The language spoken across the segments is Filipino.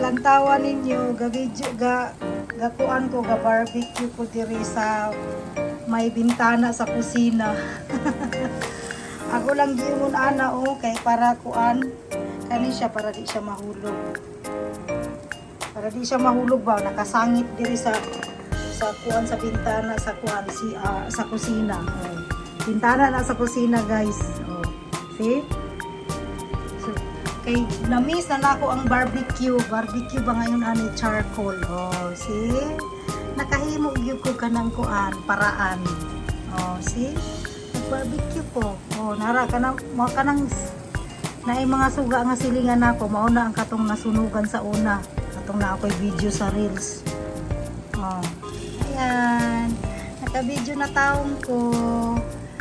lantawan ninyo, ga video, ga, gakuan ko, ga barbecue ko diri sa may bintana sa kusina. Ako lang giingon ana o, kay para kuan, kani siya para di siya mahulog. Para di siya mahulog ba, nakasangit diri sa sa kuan sa bintana sa kuan si ah, sa kusina. Oh. Bintana na sa kusina, guys. Oh. See? Kay na-miss na nako ang barbecue. Barbecue ba ngayon ani charcoal? Oh, see? Nakahimo gyud ko kanang kuan, paraan. Oh, see? Barbecue ko. Oh, nara kanang mo kanang na mga suga nga silingan nako mao na ang katong nasunugan sa una. Katong na ako'y video sa Reels. Oh. Ayan. Naka-video na taon ko.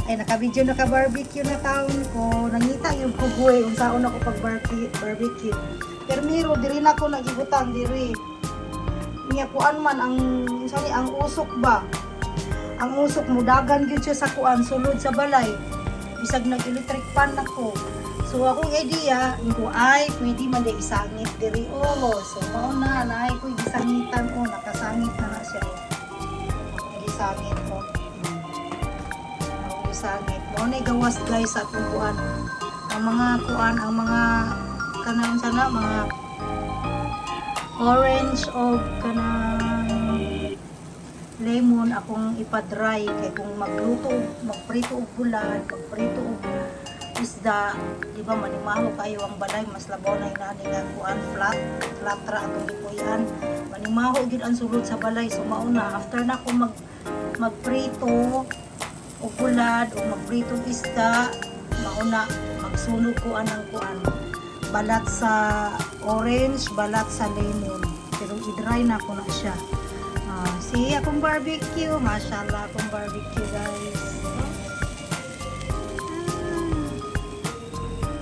Ay, naka-video, naka-barbecue na taon ko. Nangita yung kugoy. Unsaon ako pag barbe- barbecue. Pero miro, diri na ako nagibutang diri. Niya kuan man ang sorry, ang usok ba? Ang usok mo dagan gyud siya sa kuan sulod sa balay. Bisag nag-electric pan ako. So akong idea, ko ay pwede man di isangit diri oh. So mao na naay ko gisangitan oh, nakasangit na na siya. Gisangit ko. Gisangit. Mao na gawas guys sa akong kuan. Ang mga kuan, ang mga kanang sana mga orange o kanang lemon akong ipa-dry kay kung magluto, magprito og bulan, magprito og isda, di ba manimaho kayo ang balay mas labaw na inani nga kuan flat, flat ra atong ipuyan. Manimaho gid ang sulod sa balay so mauna after na ko mag magprito og bulad o magprito og isda, mauna magsunog ko anang kuan balat sa orange, balat sa lemon. Pero i-dry na ko na siya. Ah, see, akong barbecue. Mashallah, akong barbecue, guys.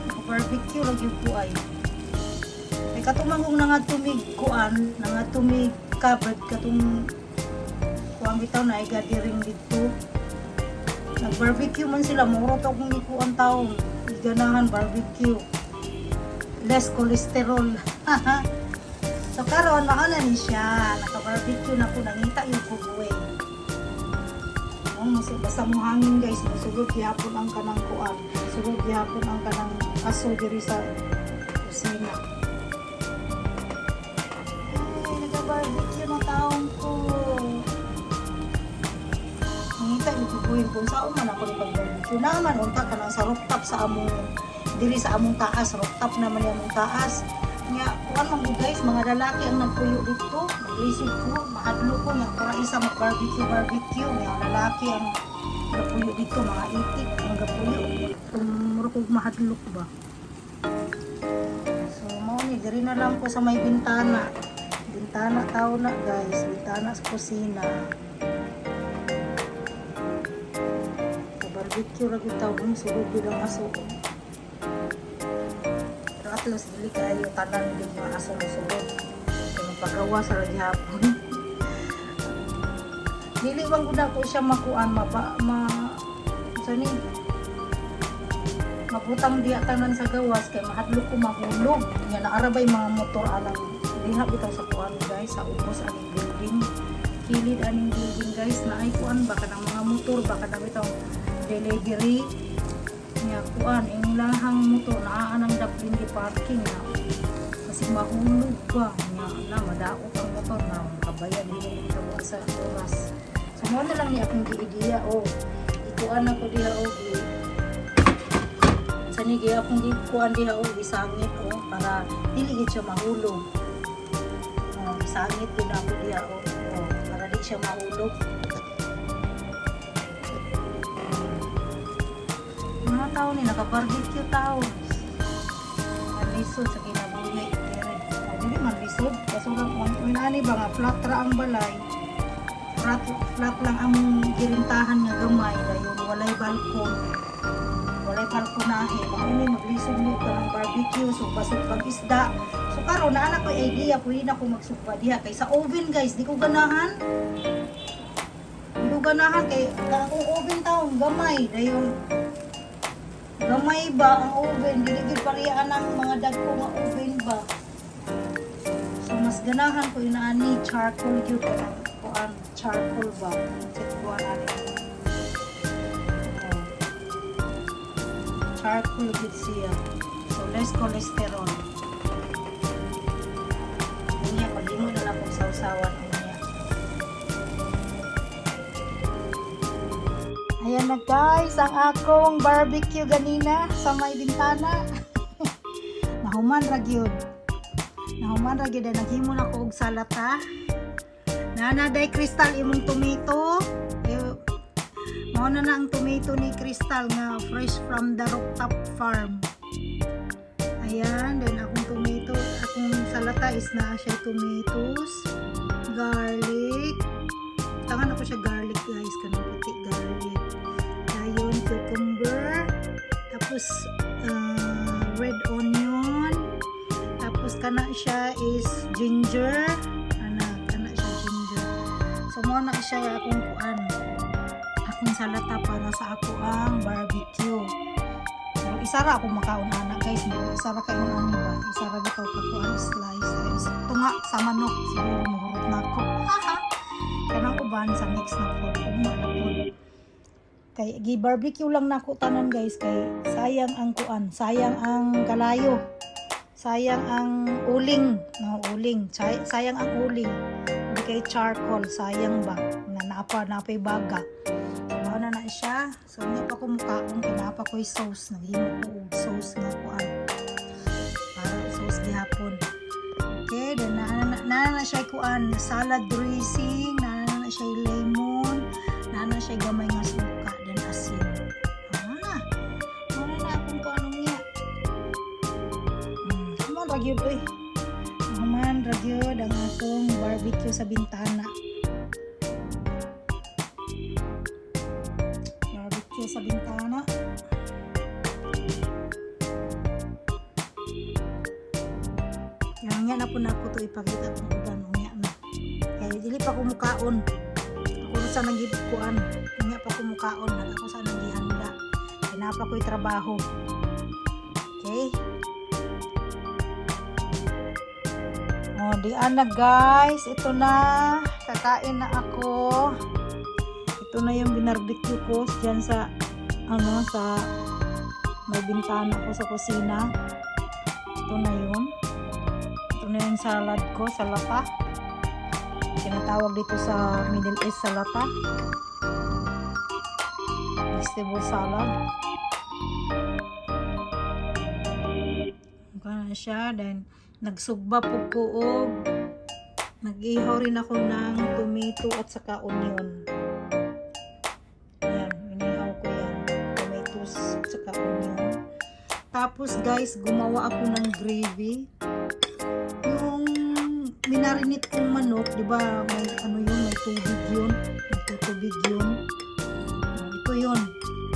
Ako barbecue lagi po ay. Ay katumangong nga tumig kuan, nga tumig covered katung kuan bitaw na ay gadiring dito. Nag-barbecue man sila, muro to kung ikuan taong iganahan barbecue. Less cholesterol. So karon mao na ni siya, naka-barbecue na ko nangita yung kubuwe. Oh, basta mo hangin guys, masugod gihapon ang kanang kuan. Sugod gihapon ang kanang aso diri sa kusina. Ay, naka-barbecue na taong ko. Kubuwe kung saan man ako nag-barbecue. Naman unta ka sa rooftop sa among diri sa among taas, rooftop naman yung among taas. Nga kuan man guys mga lalaki ang nagpuyo dito. Naglisod ko mahadlo ko nga para isa mag barbecue. Barbecue nga lalaki ang nagpuyo dito mga itik ang gapuyo tumuro ko mahadlok ba? So mao ni diri na lang ko sa may bintana. Bintana tao na guys. Bintana sa kusina sa ra gud tao kung sulod bilang aso pero at least dili kayo tanan din mga aso na sulod kaya pagawa sa lagi hapon. Dili bang gud ako siya makuan mapa ma sani maputang diya tanan sa gawas kay mahadlok ko mahulog. Nya naarabay mga motor alang diha bitaw sa kuan guys. Sa ubos aning building. Kilid aning building guys. Na ay kuan baka ng mga motor baka na bitaw delivery. Nya kuan ing lahang motor naa nang daplin di parking na kasi mahulog ba nya na madaot ang motor na kabayan din sa sa oras. So mo na lang ni akong giidiya o ikuan ako diha o gi sa nigi akong di kuan diha o isangit o para dili siya mahulog. O isangit din ako diha o o, para di siya mahulog mga tao ni naka-barbecue tao. Malisod sa kinabuhi. Dili man lisod. Kasurang kung inani ba nga flat ra ang balay. Flat, flat lang ang girintahan nga gamay. Dayon walay balkon. Walay balkonahe. Ini maglisod mo ka ng barbecue. So basog pag isda. So karon na anak ko idea. Pwede na ko magsugpa diha. Kay sa oven guys. Di ko ganahan. Ko ganahan. Kay akong oven taong gamay. Dayon Gamay ba ang oven? Diligid pariyaan ng mga dagko nga oven ba? So, Mas ganahan ko inaani charcoal ko kuan charcoal ba. Check ko. Oh. Charcoal gyud siya. So less cholesterol. Ayan na guys, ang akong barbecue ganina sa may bintana. Nahuman ra gyud. Nahuman ra gyud ay naghimo na ko og salata. Nanaday kristal imong tomato. Eh, na na ang tomato ni Crystal nga fresh from the rooftop farm. Ayan, then akong tomato, akong salata is na siya tomatoes, garlic. Tangan ako siya garlic guys, kanang puti garlic. Ayun, cucumber. Tapos uh, red onion. Tapos kana siya is ginger. Ana, kana siya ginger. So mo na siya akong kuan. Akong salata para sa ako ang barbecue. Pero isa ra ako makaon ana guys, no? isa ra kayo ano ba? Isa ra bitaw ka kuan slice. Is tunga sa manok siguro mahurot na ako. Kanang uban sa mix na food, na food. Kay gi barbecue lang nako tanan guys kay sayang ang kuan, sayang ang kalayo. Sayang ang uling, no uling. Say- sayang ang uling. Hindi kay charcoal, sayang ba? Na napa napay baga. So, na na siya. So, hindi pa ko mukhaon, kinapa ko yung sauce. Naghimo ko sauce nga kuan. Para sauce gihapon. Okay, then na na, na, na siya kuan, salad dressing, na na, na siya lemon, na na siya gamay nga suka, then asin. Ah, ano na akong kuan niya. Hmm, come on, ragyod oy. Naman, ragyod ang akong barbecue sa bintana. Barbecue sa bintana. Yan nga na po na ako to ipakita kung uban unya na. Kaya dili pa ko mukaon. Na sa nang kuan. Unya pa ko mukaon. Nag ako sa nang gihanda. Pinapa ko'y trabaho. Okay? Oh, di na guys. Ito na. Kakain na ako. Ito na yung binarbecue ko dyan sa ano sa may bintana ko sa kusina. Ito na yun. Ito na yung salad ko, salata. Tinatawag dito sa Middle East salata. Vegetable salad. Na siya. Then, nagsugba po ko og nag-ihaw rin ako ng tomato at saka onion. Ayan, inihaw ko yan. Tomatoes at saka onion. Tapos guys, gumawa ako ng gravy. Yung minarinate kong manok, di ba may ano yun, may tubig yun. May tutubig yun. Ito yun.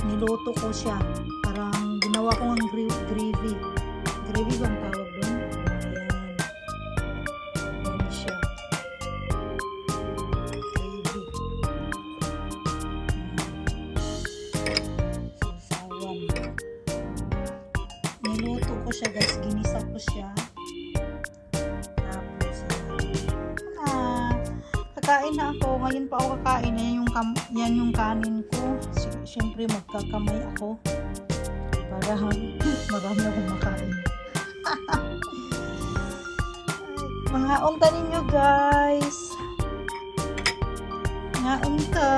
Niloto ko siya. Parang ginawa ko ng gra- gravy. Gravy ba ang tawag doon? Kakain na ako. Ngayon pa ako kakain. Yan yung, kam yan yung kanin ko. Si- Siyempre magkakamay ako. Para marami akong makain. Mga unta ninyo guys. Mga unta.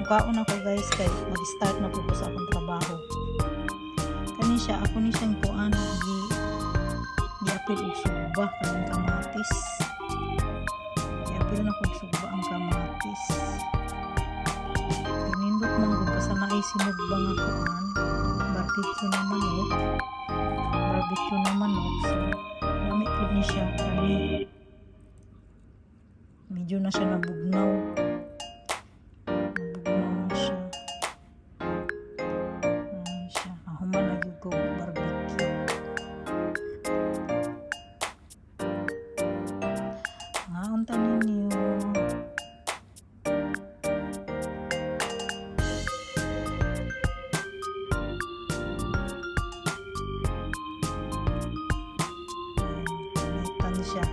Mukhaon ako guys kay mag-start na po ko sa akong trabaho. Kani siya, ako ni siyang kuan gi gi-apil og suba kanang kamatis. Gi-apil na kog suba ang kamatis. Pinindot man ko basta na ay sinugba nga kuan. Barbecue na manok. Barbecue na manok. So, dami po ni siya kani. Medyo na siya. Nabugnaw siya.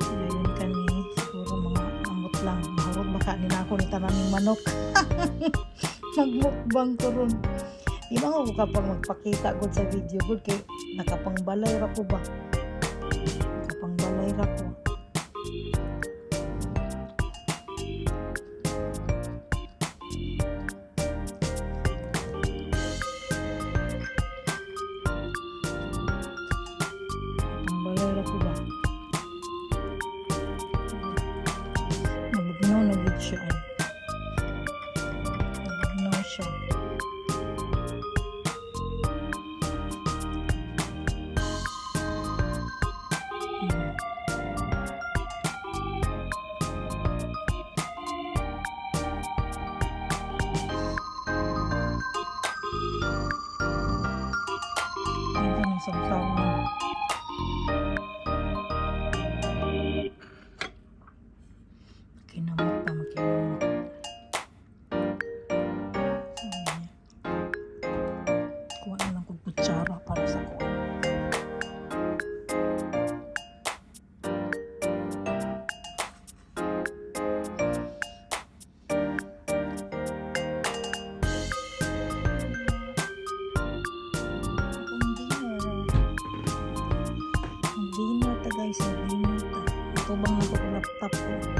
Ngayon kami, siguro mga amot lang. Mahurog baka nila ako ni tanaming manok. Magmukbang ko ron. Di ba ako kapag magpakita ko sa video good kay nakapangbalay ra ko ba? Nakapangbalay ra ko. Nabugnaw na gid siya ay. Nabugnaw siya. Hmm. Ganda ng sawsawan. Ang